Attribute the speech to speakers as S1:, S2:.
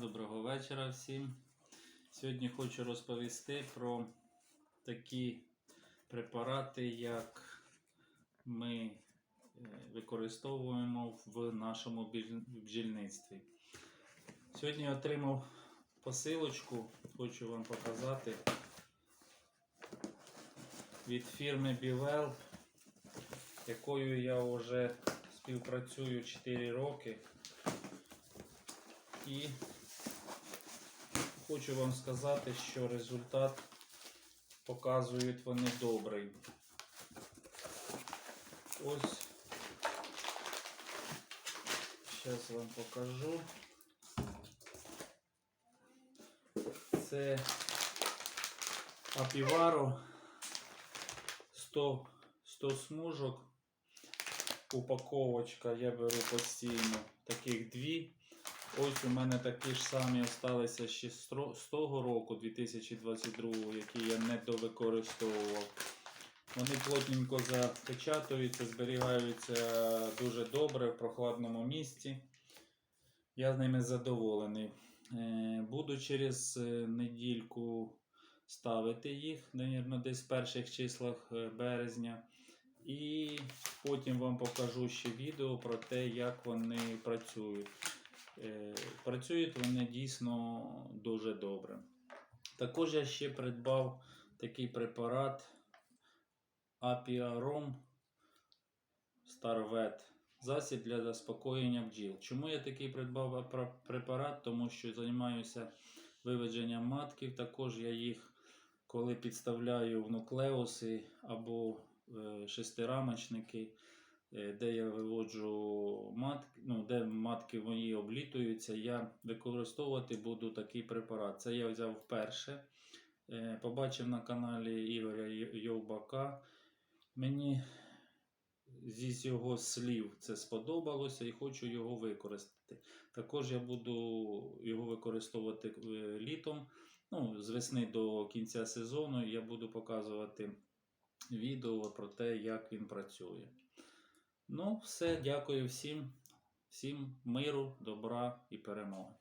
S1: Доброго вечора всім. Сьогодні хочу розповісти про такі препарати, як ми е, використовуємо в нашому бджільництві. Сьогодні отримав посилочку, хочу вам показати від фірми Bivel, якою я вже співпрацюю 4 роки. І хочу вам сказати, що результат показують вони добрий. Ось зараз вам покажу. Це Апіваро 100, 100 смужок. Упаковочка я беру постійно, таких дві. Ось у мене такі ж самі залишилися ще з того року, 2022, які я не довикористовував. Вони плотненько запечатуються, зберігаються дуже добре в прохладному місці. Я з ними задоволений. Е, Буду через е, недільку ставити їх, мабуть, десь в перших числах е, березня. І потім вам покажу ще відео про те, як вони працюють. Е, Працюють вони дійсно дуже добре. Також я ще придбав такий препарат Apiarom Starvet. Засіб для заспокоєння бджіл. Чому я такий придбав препарат? Тому що займаюся виведенням матків. Також я їх, коли підставляю в нуклеуси або е, шестирамочники, де я виводжу матки, ну, де матки мої облітуються, я використовувати буду такий препарат. Це я взяв вперше. Е, Побачив на каналі Ігоря Йовбака. Мені зі його слів це сподобалося і хочу його використати. Також я буду його використовувати е, літом. Ну, з весни до кінця сезону я буду показувати відео про те, як він працює. Ну, все, дякую всім, всім миру, добра і перемоги.